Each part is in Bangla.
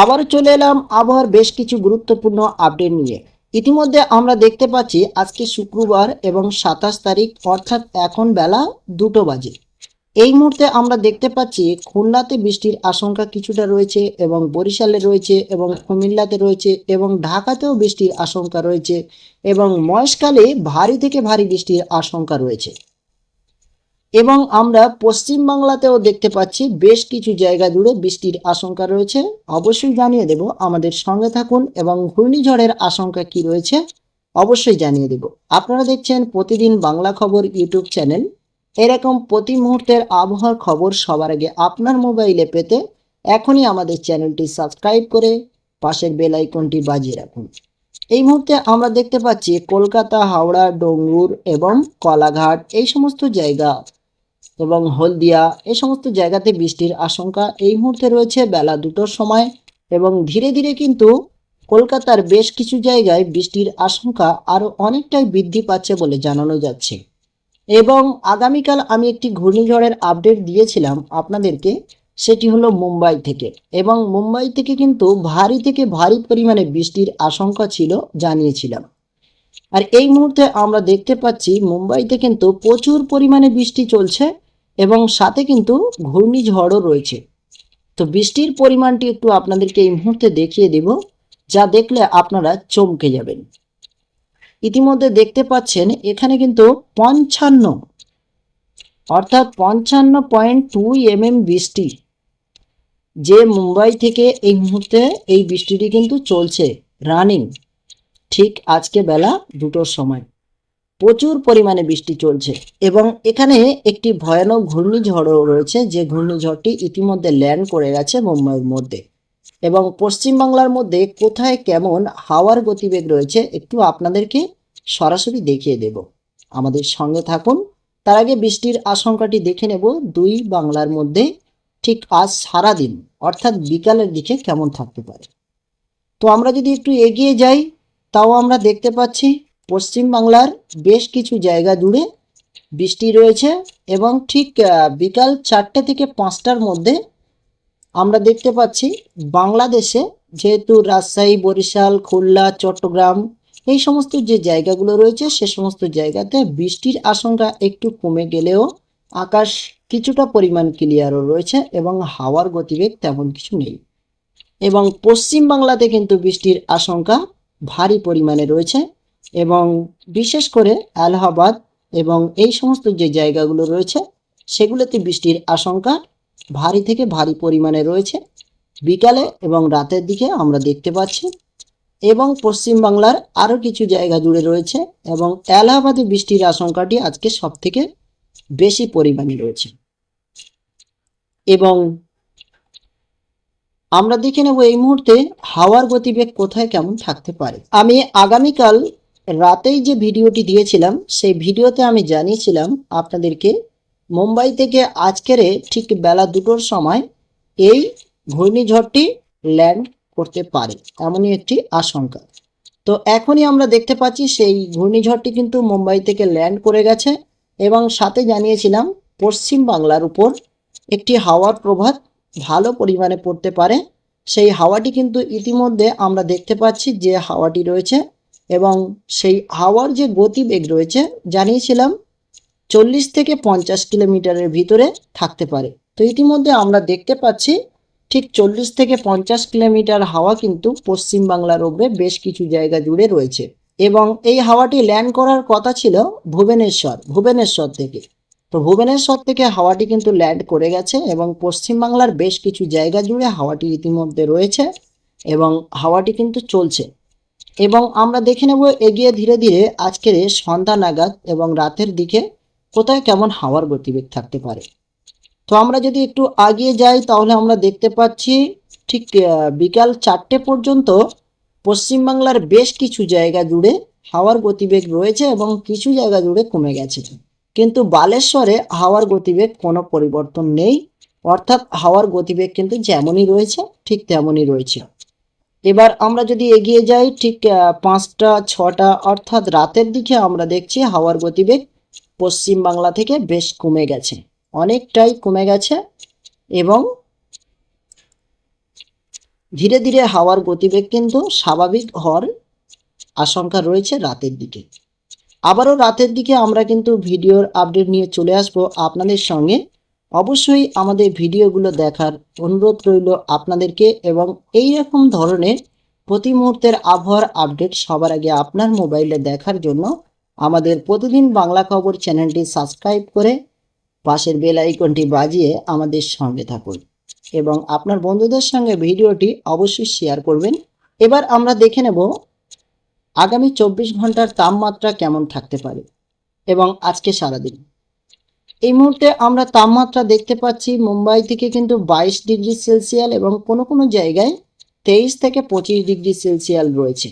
আবার চলে এলাম আবহাওয়ার বেশ কিছু গুরুত্বপূর্ণ আপডেট নিয়ে। ইতিমধ্যে আমরা দেখতে পাচ্ছি আজকে শুক্রবার এবং সাতাশ তারিখ, অর্থাৎ এখন বেলা দুটো বাজে। এই মুহূর্তে আমরা দেখতে পাচ্ছি খুলনাতে বৃষ্টির আশঙ্কা কিছুটা রয়েছে এবং বরিশালে রয়েছে এবং কুমিল্লাতে রয়েছে এবং ঢাকাতেও বৃষ্টির আশঙ্কা রয়েছে এবং মহেশকালে ভারী থেকে ভারী বৃষ্টির আশঙ্কা রয়েছে। এবং আমরা পশ্চিম বাংলাতেও দেখতে পাচ্ছি বেশ কিছু জায়গা জুড়ে বৃষ্টির আশঙ্কা রয়েছে। অবশ্যই জানিয়ে দেব আমাদের সঙ্গে থাকুন এবং ঘূর্ণিঝড়ের আশঙ্কা কি রয়েছে অবশ্যই জানিয়ে দেব। আপনারা দেখছেন প্রতিদিন বাংলা খবর ইউটিউব চ্যানেল। এরকম প্রতি মুহূর্তের আবহাওয়ার খবর সবার আগে আপনার মোবাইলে পেতে এখনই আমাদের চ্যানেলটি সাবস্ক্রাইব করে পাশের বেল আইকনটি বাজিয়ে রাখুন। এই মুহূর্তে আমরা দেখতে পাচ্ছি কলকাতা, হাওড়া, ডঙ্গুর এবং কলাঘাট এই সমস্ত জায়গা এবং হলদিয়া এই সমস্ত জায়গাতে বৃষ্টির আশঙ্কা। এই মুহূর্তে রয়েছে বেলা দুটোর সময় এবং ধীরে ধীরে কিন্তু কলকাতার বেশ কিছু জায়গায় বৃষ্টির আশঙ্কা আরও অনেকটাই বৃদ্ধি পাচ্ছে বলে জানানো যাচ্ছে। এবং আগামীকাল আমি একটি ঘূর্ণিঝড়ের আপডেট দিয়েছিলাম আপনাদেরকে, সেটি হলো মুম্বাই থেকে। এবং মুম্বাই থেকে কিন্তু ভারী থেকে ভারী পরিমাণে বৃষ্টির আশঙ্কা ছিল, জানিয়েছিলাম। আর এই মুহূর্তে আমরা দেখতে পাচ্ছি মুম্বাইতে কিন্তু প্রচুর পরিমাণে বৃষ্টি চলছে। এবং সাথে কিন্তু ঘূর্ণিঝড়ও রয়েছে। তো বৃষ্টির পরিমাণটি একটু আপনাদেরকে এই মুহূর্তে দেখিয়ে দেব, যা দেখলে আপনারা চমকে যাবেন। ইতিমধ্যে দেখতে পাচ্ছেন, এখানে কিন্তু পঞ্চান্ন, অর্থাৎ পঞ্চান্ন পয়েন্ট টু এমএম বৃষ্টি, যে মুম্বাই থেকে এই মুহূর্তে এই বৃষ্টিটি কিন্তু চলছে, রানিং, ঠিক আজকে বেলা দুটোর সময়। প্রচুর পরিমাণে বৃষ্টি চলছে এবং এখানে একটি ভয়ানক ঘূর্ণিঝড়ও রয়েছে যে ঘূর্ণিঝড়টি ইতিমধ্যে ল্যান্ড করে গেছে মুম্বাইয়ের মধ্যে। এবং পশ্চিমবাংলার মধ্যে কোথায় কেমন হাওয়ার গতিবেগ রয়েছে একটু আপনাদেরকে সরাসরি দেখিয়ে দেব। আমাদের সঙ্গে থাকুন। তার আগে বৃষ্টির আশঙ্কাটি দেখে নেব। দুই বাংলার মধ্যে ঠিক আজ সারাদিন, অর্থাৎ বিকালের দিকে কেমন থাকতে পারে। তো আমরা যদি একটু এগিয়ে যাই, তাও আমরা দেখতে পাচ্ছি পশ্চিম বাংলার বেশ কিছু জায়গা জুড়ে বৃষ্টি রয়েছে এবং ঠিক বিকাল চারটে থেকে পাঁচটার মধ্যে আমরা দেখতে পাচ্ছি বাংলাদেশে যেহেতু রাজশাহী, বরিশাল, খুলনা, চট্টগ্রাম এই সমস্ত যে জায়গাগুলো রয়েছে সে সমস্ত জায়গাতে বৃষ্টির আশঙ্কা একটু কমে গেলেও আকাশ কিছুটা পরিমাণ ক্লিয়ারও রয়েছে এবং হাওয়ার গতিবেগ তেমন কিছু নেই। এবং পশ্চিম বাংলাতে কিন্তু বৃষ্টির আশঙ্কা ভারী পরিমাণে রয়েছে। এবং বিশেষ করে আলাহাবাদ এবং এই সমস্ত যে জায়গাগুলো রয়েছে, সেগুলোতে বৃষ্টির আশঙ্কা ভারী থেকে ভারী পরিমাণে রয়েছে। বিকালে এবং রাতের দিকে আমরা দেখতে পাচ্ছি এবং পশ্চিম বাংলার আরও কিছু জায়গা জুড়ে রয়েছে এবং এলাহাবাদে বৃষ্টির আশঙ্কাটি আজকে সব থেকে বেশি পরিমাণে রয়েছে। এবং আমরা দেখে নেব এই মুহূর্তে হাওয়ার গতিবেগ কোথায় কেমন থাকতে পারে। আমি আগামীকাল রাতেই যে ভিডিওটি দিয়েছিলাম, সেই ভিডিওতে আমি জানিয়েছিলাম আপনাদেরকে, মুম্বাই থেকে আজকের ঠিক বেলা দুটোর সময় এই ঘূর্ণিঝড়টি ল্যান্ড করতে পারে, এমনই একটি আশঙ্কা। তো এখনই আমরা দেখতে পাচ্ছি সেই ঘূর্ণিঝড়টি কিন্তু মুম্বাই থেকে ল্যান্ড করে গেছে এবং সাথে জানিয়েছিলাম পশ্চিম বাংলার উপর একটি হাওয়ার প্রভাব ভালো পরিমাণে পড়তে পারে। সেই হাওয়াটি কিন্তু ইতিমধ্যে আমরা দেখতে পাচ্ছি যে হাওয়াটি রয়েছে এবং সেই হাওয়ার যে গতিবেগ রয়েছে, জানিয়েছিলাম চল্লিশ থেকে পঞ্চাশ কিলোমিটারের ভিতরে থাকতে পারে। তো ইতিমধ্যে আমরা দেখতে পাচ্ছি ঠিক চল্লিশ থেকে পঞ্চাশ কিলোমিটার হাওয়া কিন্তু পশ্চিম বাংলার ওপরে বেশ কিছু জায়গা জুড়ে রয়েছে। এবং এই হাওয়াটি ল্যান্ড করার কথা ছিল ভুবনেশ্বর ভুবনেশ্বর থেকে। তো ভুবনেশ্বর থেকে হাওয়াটি কিন্তু ল্যান্ড করে গেছে এবং পশ্চিমবাংলার বেশ কিছু জায়গা জুড়ে হাওয়াটি ইতিমধ্যে রয়েছে এবং হাওয়াটি কিন্তু চলছে। এবং আমরা দেখে নেব এগিয়ে ধীরে ধীরে আজকের সন্ধ্যা নাগাদ এবং রাতের দিকে কোথায় কেমন হাওয়ার গতিবেগ থাকতে পারে। তো আমরা যদি একটু আগিয়ে যাই, তাহলে আমরা দেখতে পাচ্ছি ঠিক বিকাল চারটে পর্যন্ত পশ্চিমবাংলার বেশ কিছু জায়গা জুড়ে হাওয়ার গতিবেগ রয়েছে এবং কিছু জায়গা জুড়ে কমে গেছে। কিন্তু বালেশ্বরে হাওয়ার গতিবেগ কোনো পরিবর্তন নেই, অর্থাৎ হাওয়ার গতিবেগ কিন্তু যেমনই রয়েছে, ঠিক তেমনই রয়েছে। এবার আমরা যদি এগিয়ে যাই, ঠিক পাঁচটা, ছটা, অর্থাৎ রাতের দিকে আমরা দেখছি হাওয়ার গতিবেগ পশ্চিম বাংলা থেকে বেশ কমে গেছে। অনেকটাই কমে গেছে এবং ধীরে ধীরে হাওয়ার গতিবেগ কিন্তু স্বাভাবিক হওয়ার আশঙ্কা রয়েছে রাতের দিকে। আবারও রাতের দিকে আমরা কিন্তু ভিডিওর আপডেট নিয়ে চলে আসব। আপনাদের সঙ্গে অবশ্যই আমাদের ভিডিওগুলো দেখার অনুরোধ রইল আপনাদেরকে এবং এই রকম ধরনের প্রতি মুহূর্তের আবহাওয়ার আপডেট সবার আগে আপনার মোবাইলে দেখার জন্য আমাদের প্রতিদিন বাংলা খবর চ্যানেলটি সাবস্ক্রাইব করে পাশের বেল আইকনটি বাজিয়ে আমাদের সঙ্গে থাকুন এবং আপনার বন্ধুদের সঙ্গে ভিডিওটি অবশ্যই শেয়ার করবেন। এবার আমরা দেখে নেব আগামী চব্বিশ ঘণ্টার তাপমাত্রা কেমন থাকতে পারে এবং আজকে সারাদিন। এই মুহূর্তে আমরা তাপমাত্রা দেখতে পাচ্ছি মুম্বাই থেকে কিন্তু বাইশ ডিগ্রি সেলসিয়াল এবং কোনো কোনো জায়গায় তেইশ থেকে পঁচিশ ডিগ্রি সেলসিয়াল রয়েছে।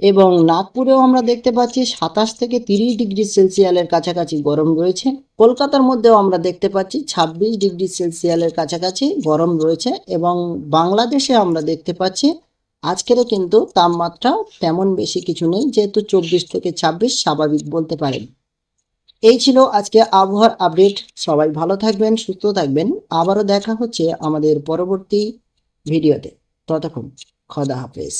এবং নাগপুরেও আমরা দেখতে পাচ্ছি সাতাশ থেকে তিরিশ ডিগ্রি সেলসিয়ালের কাছাকাছি গরম রয়েছে। কলকাতার মধ্যেও আমরা দেখতে পাচ্ছি ছাব্বিশ ডিগ্রি সেলসিয়ালের কাছাকাছি গরম রয়েছে এবং বাংলাদেশে আমরা দেখতে পাচ্ছি আজকের কিন্তু তাপমাত্রা তেমন বেশি কিছু নেই, যেহেতু চব্বিশ থেকে ছাব্বিশ স্বাভাবিক বলতে পারেন। এই ছিল আজকে আবহাওয়ার আপডেট। সবাই ভালো থাকবেন, সুস্থ থাকবেন। আবারও দেখা হচ্ছে আমাদের পরবর্তী ভিডিওতে। ততক্ষণ খদা হাফেজ।